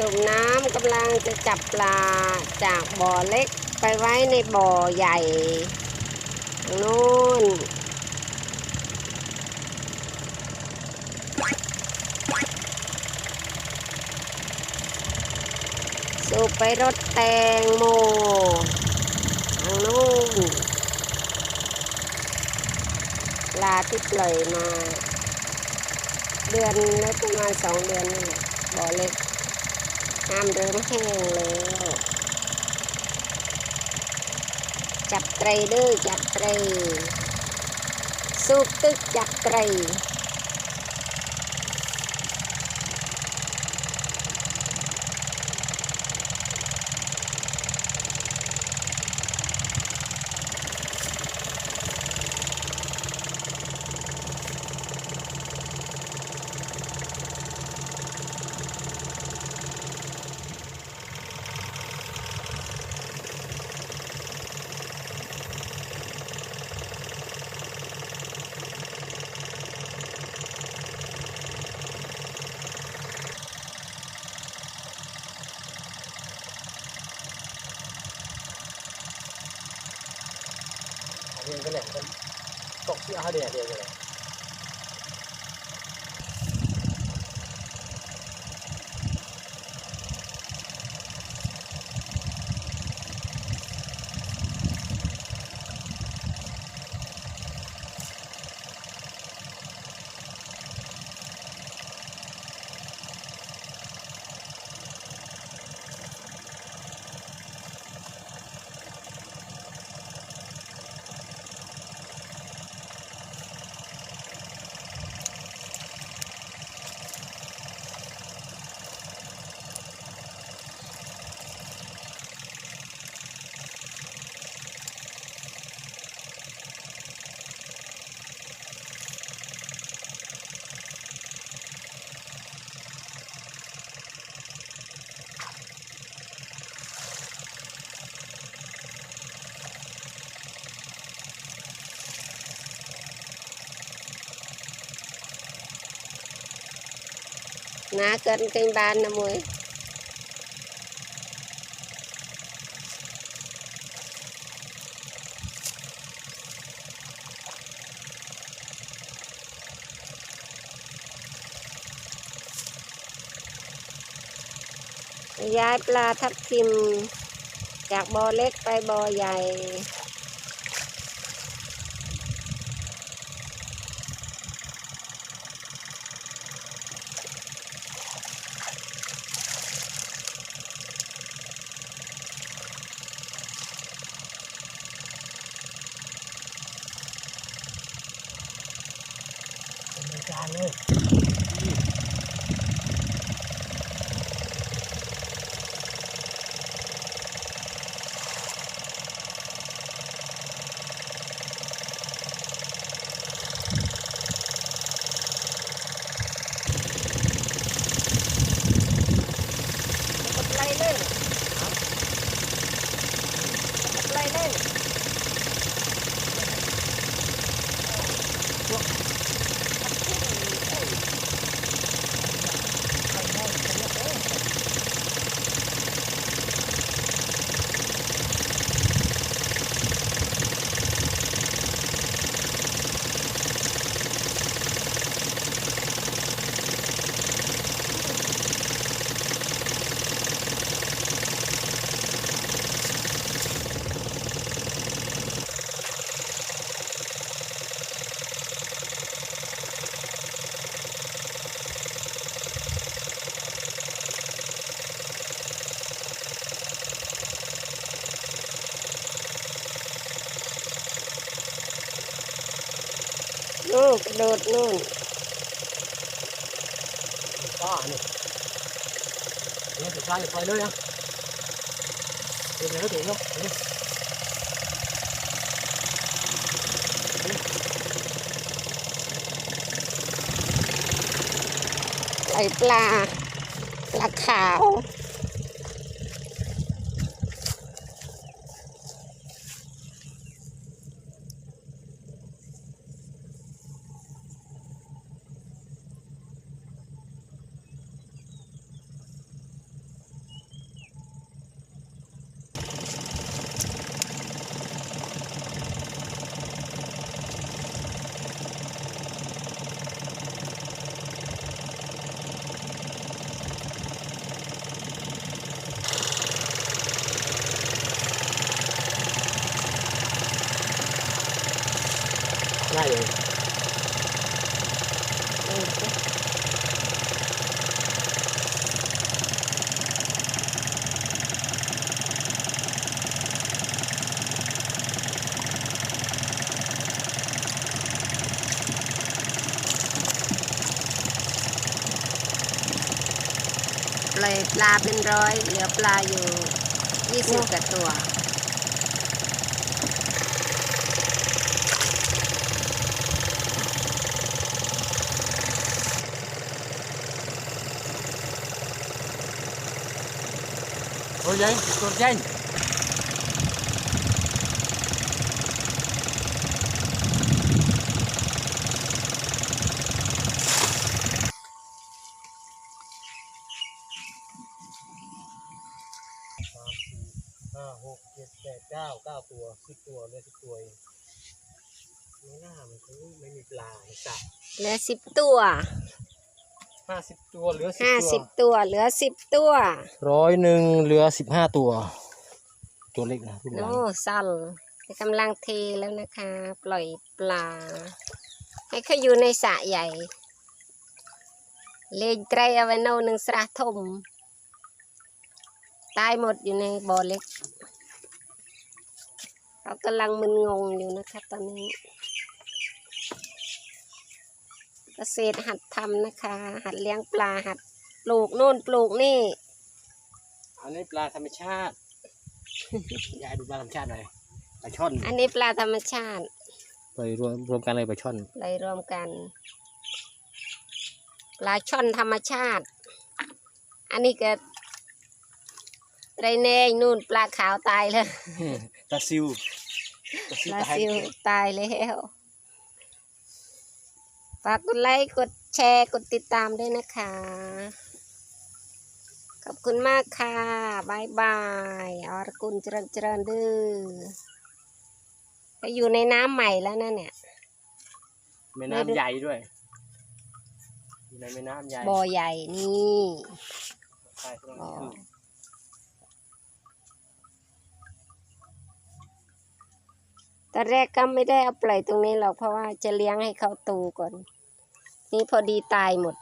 สูบน้ำกำลังจะจับปลาจากบ่อเล็กไปไว้ในบ่อใหญ่ทางนู้นสูบไปรถแตงโมทางนู้นปลาที่ปล่อยมา เดือนแล้วประมาณสองเดือนนี่แหละบ่อเล็ก น้ำเริ่มแห้งแล้วจับไตรเด้อจับไตรสูบตึกจับไตร เรียนกันแหละกันตกที่อาเดียเดียวกันเลย น้าเกินกึ่งบานนะมวยย้ายปลาทับทิม จากบ่อเล็กไปบ่อใหญ่ จานเลย โดดนู่นป้าเนี่ยเนี่ยจะใช้ไปเลยอะเดี๋ยวเดี๋ยวเดี๋ยวเดี๋ยวไหลปลาปลาขาว เลยเออปล่อยปลาเป็นร้อย เหลือปลาอยู่ยี่สิบกว่าตัว โอ้ยยัยตัวใหญ่สามสี่ห้าหกเจ็ดแปดเก้าเก้าตัว สิบตัวเหลือสิบตัวเองไม่น่ามันคงไม่มีปลาในสระเหลือสิบตัว ห้าสิบตัวเหลือสิบห้าตัวสิบตัว เหลือสิบตัวร้อยหนึ่งเหลือสิบห้าตัว ตัวเล็กนะรูปหลังโอ้สั่นกำลังเทแล้วนะคะ ปล่อยปลา ให้เขาอยู่ในสระใหญ่ เลงไตรเอาไว้โน่นหนึ่งสระทมตายหมดอยู่ในบ่อเล็ก เขากำลังมึนงงอยู่นะคะตอนนี้ เกษตรหัดทำนะคะ หัดเลี้ยงปลาหัดปลูกโน่นปลูกนี่ อันนี้ปลาธรรมชาติ ยายดูปลาธรรมชาติหน่อยปลาช่อนอันนี้ปลาธรรมชาติไปรวมรวมกันเลยปลาช่อนเลยรวมกัน ปลาช่อนธรรมชาติ อันนี้ก็ไรเนงนู่นปลาขาวตายแล้วปลาซิวปลาซิวปลาตายซิวตายแล้ว ฝากกดไลค์ กดแชร์ กดติดตามด้วยนะคะ ขอบคุณมากค่ะบายบายอรกุลเจริญเจริญดื้อก็อยู่ในน้ำใหม่แล้วนะเนี่ย แม่น้ำใหญ่ด้วย อยู่ในแม่น้ำใหญ่บ่อใหญ่นี่ใช่ครับอ๋อตอนแรกก็ไม่ได้เอาปล่อยตรงนี้หรอกเพราะว่าจะเลี้ยงให้เขาโตก่อน นี่พอดีตายหมด